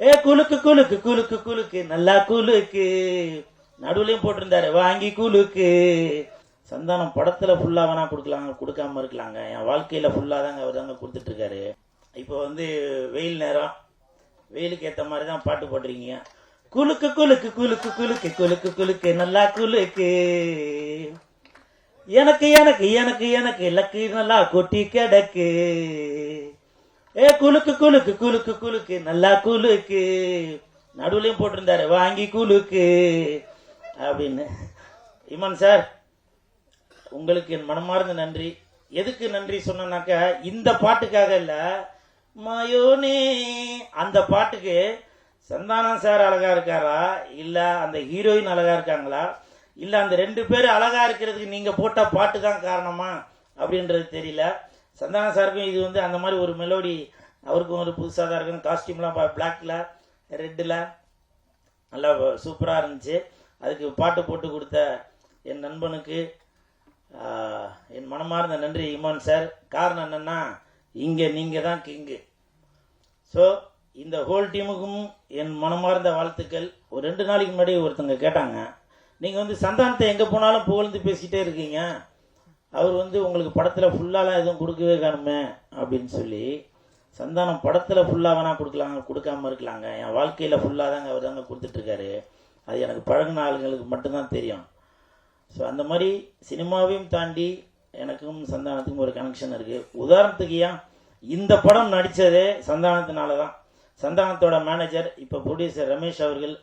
ஏ குலுக்கு குலுக்கு குலுக்கு குலுக்கு. நல்லா குலுக்கு. நடுவுலையும் போட்டிருந்தாரு. வாங்கி குலுக்கு. சந்தானம் படத்துல ஃபுல்லா வேணா கொடுக்கலாங்க. கொடுக்காம இருக்கலாங்க. என் வாழ்க்கையில ஃபுல்லா தாங்க அவர் தாங்க கொடுத்துட்டு இருக்காரு இப்போ வந்து வெயில் நேரம். வெயிலுக்கு ஏத்த மாதிரி தான் பாட்டு போட்டிருக்கீங்க. குலுக்கு குலுக்கு குலுக்கு குலுக்கு குலுக்கு குலுக்கு. நல்லா குலுக்கு. எனக்கு எனக்கு எனக்கு எனக்கு லக்கு நல்லா கொட்டி கிடக்கு. ஏ குலுக்கு குலுக்கு குலுக்கு குலுக்கு நல்லா குலுக்கு. நடுவுலையும் போட்டிருந்தாரு வாங்கி குலுக்கு. அப்படின்னு. இமான் சார் உங்களுக்கு என் மனமார்ந்த நன்றி. எதுக்கு நன்றி சொன்னேன்னாக்கா இந்த பாட்டுக்காக இல்ல. மயோனே. அந்த பாட்டுக்கு சந்தானம் சார் அழகா இருக்காரா? இல்ல அந்த ஹீரோயின் அழகா இருக்காங்களா? இல்ல அந்த ரெண்டு பேரும் அழகா இருக்கிறதுக்கு நீங்க போட்ட பாட்டு தான் காரணமா? அப்படின்றது தெரியல. சந்தானம் சாருக்கும் இது வந்து அந்த மாதிரி ஒரு மெலோடி அவருக்கும் ஒரு புதுசாக தான் இருக்கும் காஸ்டியூம்லாம் பிளாக்ல ரெட்டில் நல்லா சூப்பராக இருந்துச்சு. அதுக்கு பாட்டு போட்டு கொடுத்த என் நண்பனுக்கு என் மனமார்ந்த நன்றி இமான் சார். காரணம் என்னன்னா இங்கே நீங்கள் தான் கிங்கு ஸோ இந்த ஹோல் டீமுக்கும் என் மனமார்ந்த வாழ்த்துக்கள். ஒரு ரெண்டு நாளைக்கு முன்னாடி ஒருத்தங்க கேட்டாங்க நீங்கள் வந்து சந்தானத்தை எங்கே போனாலும் புகழ்ந்து பேசிக்கிட்டே இருக்கீங்க. அவர் வந்து உங்களுக்கு படத்தில் ஃபுல்லாலாம் எதுவும் கொடுக்கவே காணுமே அப்படின்னு சொல்லி சந்தானம் படத்தில் ஃபுல்லாக வேணா கொடுக்கலாங்க கொடுக்காம இருக்கலாங்க. என் வாழ்க்கையில் ஃபுல்லாக தாங்க அவர் தாங்க கொடுத்துட்ருக்காரு. அது எனக்கு பழகின ஆளுங்களுக்கு மட்டும்தான் தெரியும். ஸோ அந்த மாதிரி சினிமாவையும் தாண்டி எனக்கும் சந்தானத்துக்கும் ஒரு கனெக்ஷன் இருக்குது உதாரணத்துக்கு ஏன் இந்த படம் நடித்ததே சந்தானத்தினால தான் சந்தானத்தோட மேனேஜர் இப்போ ப்ரொடியூசர் ரமேஷ் அவர்கள்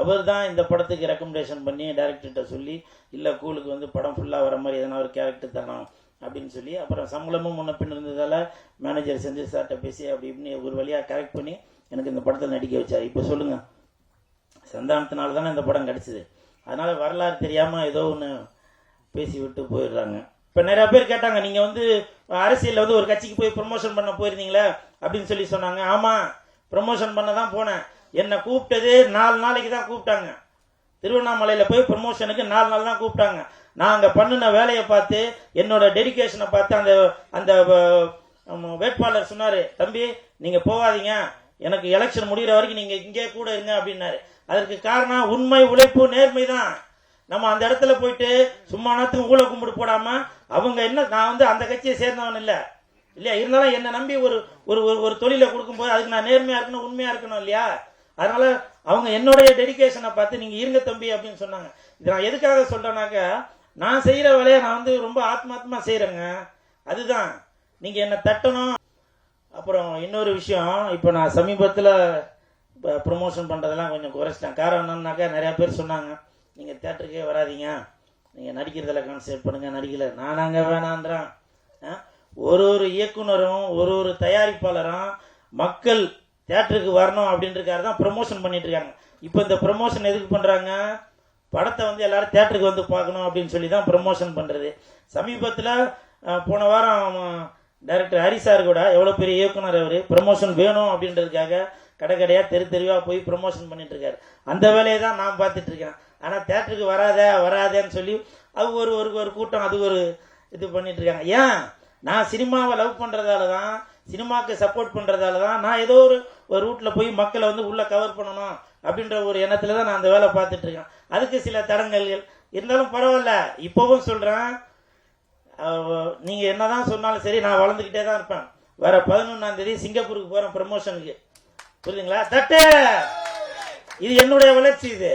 அவர் தான் இந்த படத்துக்கு ரெக்கமெண்டேஷன் பண்ணி டேரக்டர்கிட்ட சொல்லி இல்லை கூலுக்கு வந்து படம் ஃபுல்லாக வர மாதிரி எதனா ஒரு கேரக்டர் தரணும் அப்படின்னு சொல்லி அப்புறம் சம்பளமும் முன்ன பின் இருந்ததால் மேனேஜர் செஞ்சு சார்கிட்ட பேசி அப்படி இப்படின்னு ஒரு வழியாக கரெக்ட் பண்ணி எனக்கு இந்த படத்தில் நடிக்க வச்சார். இப்போ சொல்லுங்கள் சந்தானத்தினால தானே இந்த படம் கிடச்சிது. அதனால் வரலாறு தெரியாமல் ஏதோ ஒன்று பேசி விட்டு போயிடுறாங்க. இப்போ நிறையா பேர் கேட்டாங்க நீங்கள் வந்து அரசியலில் வந்து ஒரு கட்சிக்கு போய் ப்ரொமோஷன் பண்ண போயிருந்தீங்களே அப்படின்னு சொல்லி சொன்னாங்க. ஆமாம் ப்ரொமோஷன் பண்ண தான் போனேன். என்னை கூப்பிட்டது நாலு நாளைக்கு தான் கூப்பிட்டாங்க. திருவண்ணாமலையில் போய் ப்ரொமோஷனுக்கு நாலு நாள் தான் கூப்பிட்டாங்க. நான் அங்கே பண்ணின வேலையை பார்த்து என்னோட டெடிகேஷனை பார்த்து அந்த அந்த வேட்பாளர் சொன்னார் தம்பி நீங்கள் போகாதீங்க. எனக்கு எலெக்ஷன் முடிகிற வரைக்கும் நீங்கள் இங்கே கூட இருங்க அப்படின்னாரு. அதற்கு காரணம் உண்மை உழைப்பு நேர்மை தான். நம்ம அந்த இடத்துல போயிட்டு சும்மா நேரத்துக்கு ஊழ கும்பிடு போடாமல் அவங்க என்ன நான் வந்து அந்த கட்சியை சேர்ந்தவன் இல்லை. இல்லையா? இருந்தாலும் என்னை நம்பி ஒரு ஒரு ஒரு- ஒரு தொழிலை கொடுக்கும்போது அதுக்கு நான் நேர்மையாக இருக்கணும் உண்மையாக இருக்கணும் இல்லையா? அதனால அவங்க என்னுடைய டெடிகேஷனை பார்த்து நீங்க இருங்க தம்பி அப்படின்னு சொன்னாங்க. இது நான் எதுக்காக சொல்றேன்னாக்க நான் செய்யற வேலையை நான் வந்து ரொம்ப ஆத்மாத்மா செய்யறேங்க அதுதான். நீங்க என்ன தட்டணும். அப்புறம் இன்னொரு விஷயம் இப்போ நான் சமீபத்தில் ப்ரொமோஷன் பண்ணுறதெல்லாம் கொஞ்சம் குறைச்சிட்டேன். காரணம் என்னன்னாக்கா நிறையா பேர் சொன்னாங்க நீங்கள் தேட்டருக்கே வராதீங்க. நீங்கள் நடிக்கிறதில் கான்செப்ட் பண்ணுங்கள் நடிக்கல. நானாங்க வேணான்றேன். ஒரு ஒரு இயக்குனரும் ஒரு ஒரு தயாரிப்பாளரும் மக்கள் தேட்டருக்கு வரணும் அப்படின்றக்காக தான் ப்ரொமோஷன் பண்ணிட்டு இருக்காங்க. இப்போ இந்த ப்ரொமோஷன் எதுக்கு பண்ணுறாங்க படத்தை வந்து எல்லாரும் தேட்டருக்கு வந்து பார்க்கணும் அப்படின்னு சொல்லி தான் ப்ரொமோஷன் பண்ணுறது சமீபத்தில் போன வாரம் டைரக்டர் ஹரி சார் கூட எவ்வளோ பெரிய இயக்குனர் அவர் ப்ரொமோஷன் வேணும் அப்படின்றதுக்காக கடை கடையாக தெரு தெருவாக போய் ப்ரொமோஷன் பண்ணிட்டு இருக்காரு. அந்த வேலையை தான் நான் பார்த்துட்டு இருக்கேன். ஆனால் தேட்டருக்கு வராத வராதேன்னு சொல்லி அது ஒரு ஒரு ஒரு கூட்டம் அது ஒரு இது பண்ணிட்டு இருக்காங்க. ஏன்? நான் சினிமாவை லவ் பண்ணுறதால தான் சினிமாவுக்கு சப்போர்ட் பண்ணுறதால தான் நான் ஏதோ ஒரு ஒரு ரூட்டில் போய் மக்களை வந்து உள்ளே கவர் பண்ணணும் அப்படின்ற ஒரு எண்ணத்தில் தான் நான் அந்த வேலை பார்த்துட்டு இருக்கேன். அதுக்கு சில தடங்கல்கள். இருந்தாலும் பரவாயில்ல. இப்போவும் சொல்கிறேன் நீங்கள் என்னதான் சொன்னாலும் சரி நான் வளர்ந்துக்கிட்டே தான் இருப்பேன். வர பதினொன்றாம் தேதி சிங்கப்பூருக்கு போகிறேன் ப்ரமோஷனுக்கு புரியுதுங்களா? தட்டு! இது என்னுடைய வளர்ச்சி இது.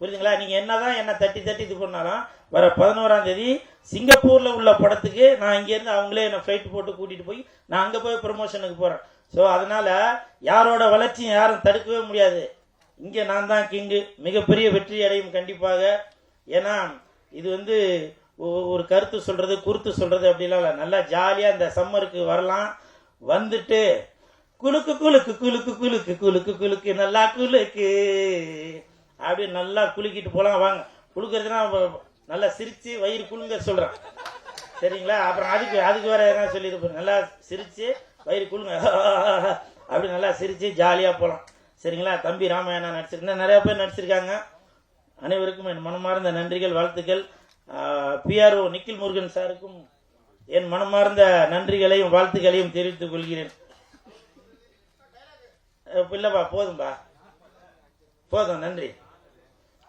புரியுதுங்களா? நீங்க என்னதான் என்ன தட்டி தட்டி இது பண்ணாலும் வர பதினோராம் தேதி சிங்கப்பூர்ல உள்ள படத்துக்கு நான் இங்கேருந்து அவங்களே என்ன ஃபிளைட் போட்டு கூட்டிட்டு போய் நான் அங்க போய் ப்ரமோஷனுக்கு போறேன். ஸோ அதனால யாரோட வளர்ச்சியும் யாரும் தடுக்கவே முடியாது. இங்க நான் தான் கிங்கு மிகப்பெரிய வெற்றி அடையும் கண்டிப்பாக. ஏன்னா இது வந்து ஒ- ஒரு கருத்து சொல்றது குருத்து சொல்றது அப்படிலாம் இல்லை. நல்லா ஜாலியா இந்த சம்மருக்கு வரலாம். வந்துட்டு குலுக்கு குலுக்கு குலுக்கு குலுக்கு குலுக்கு குலுக்கு நல்லா குலுக்கு. அப்படியே நல்லா குலுக்கிட்டு போலாம் வாங்க. குளுக்கிறதுனா நல்லா சிரித்து வயிறு குலுங்க சொல்கிறேன் சரிங்களா? அப்புறம் அதுக்கு அதுக்கு வேற எதனா சொல்லியிருப்பேன் நல்லா சிரித்து வயிறு குலுங்க. அப்படி நல்லா சிரித்து ஜாலியாக போகலாம் சரிங்களா? தம்பி ராமாயணா நடிச்சிருக்கேன். நிறையா பேர் நடிச்சிருக்காங்க. அனைவருக்கும் என் மனமார்ந்த நன்றிகள் வாழ்த்துக்கள். பிஆர்ஓ நிக்கில் முருகன் சாருக்கும் என் மனமார்ந்த நன்றிகளையும் வாழ்த்துக்களையும் தெரிவித்துக் கொள்கிறேன். இல்லைப்பா போதும்பா. போதும் நன்றி.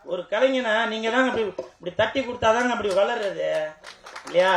ஒரு கலைஞனா நீங்க தாங்க அப்படி இப்படி தட்டி கொடுத்தாதாங்க அப்படி வளர்றது இல்லையா?